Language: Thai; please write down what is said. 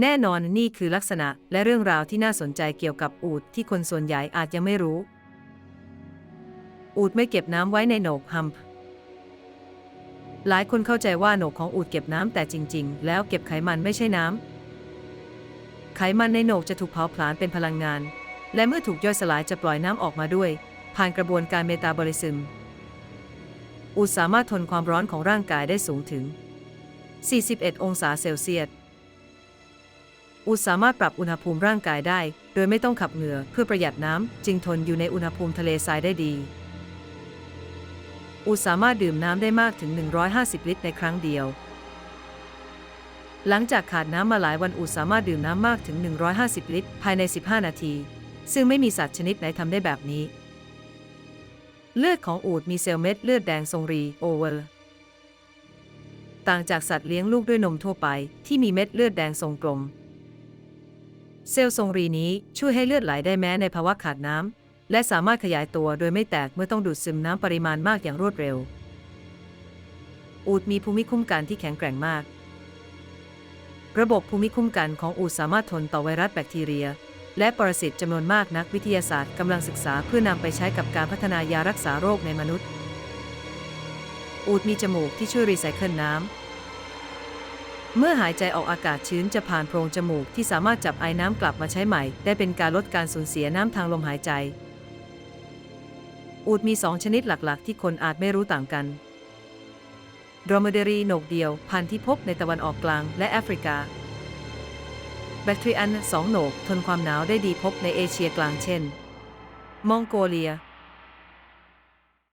แน่นอนนี่คือลักษณะและเรื่องราวที่น่าสนใจเกี่ยวกับอูฐที่คนส่วนใหญ่อาจยังไม่รู้ อูฐไม่เก็บน้ำไว้ในโหนกฮัมป์หลายคนเข้าใจว่าโหนกของอูฐเก็บน้ำแต่จริง ๆ แล้วเก็บไขมันไม่ใช่น้ำไขมันในโหนกจะถูกเผาผลาญเป็นพลังงาน และเมื่อถูกย่อยสลายจะปล่อยน้ำออกมาด้วย ผ่านกระบวนการเมตาบอลิซึม อูฐสามารถทนความร้อนของร่างกายได้สูงถึง 41 องศาเซลเซียส อูสามารถปรับอุณหภูมิร่างกายได้ โดยไม่ต้องขับเหงื่อเพื่อประหยัดน้ำจึงทนอยู่ในอุณหภูมิทะเลทรายได้ดี อูสามารถดื่มน้ำได้มากถึง 150 ลิตรในครั้งเดียว หลังจากขาดน้ำมาหลายวันอูสามารถดื่มน้ำมากถึง 150 ลิตร ภายใน 15 นาที ซึ่งไม่มีสัตว์ชนิดไหนทำได้แบบนี้ เลือดของอูฐมีเซลล์เม็ดเลือดแดงทรงรีโอเวลต่างจากสัตว์เลี้ยงลูกด้วยนมทั่วไปที่มีเม็ดเลือดแดงทรงกลม เซลล์ทรงรีนี้ช่วยให้เลือดไหลได้แม้ในภาวะขาดน้ำ และสามารถขยายตัวโดยไม่แตกเมื่อต้องดูดซึมน้ำปริมาณมากอย่างรวดเร็ว อูฐมีภูมิคุ้มกันที่แข็งแกร่งมาก ระบบภูมิคุ้มกันของอูฐสามารถทนต่อไวรัสแบคทีเรีย และปรสิตจำนวนมากนักวิทยาศาสตร์กำลังศึกษาเพื่อนำไปใช้กับการพัฒนายารักษาโรคในมนุษย์ อูฐมีจมูกที่ช่วยรีไซเคิลน้ำ เมื่อหายใจออกอากาศชื้นจะผ่านโพรงจมูกที่สามารถจับไอน้ำกลับมาใช้ใหม่ ได้เป็นการลดการสูญเสียน้ำทางลมหายใจ อูฐมีสองชนิดหลักๆ ที่คนอาจไม่รู้ต่างกันดรอมเดรีโหนกเดียว พันธุ์ที่พบในตะวันออกกลางและแอฟริกา แบคทีรียนสองโหนกทนความหนาวได้ดีพบในเอเชียกลางเช่น มองโกเลีย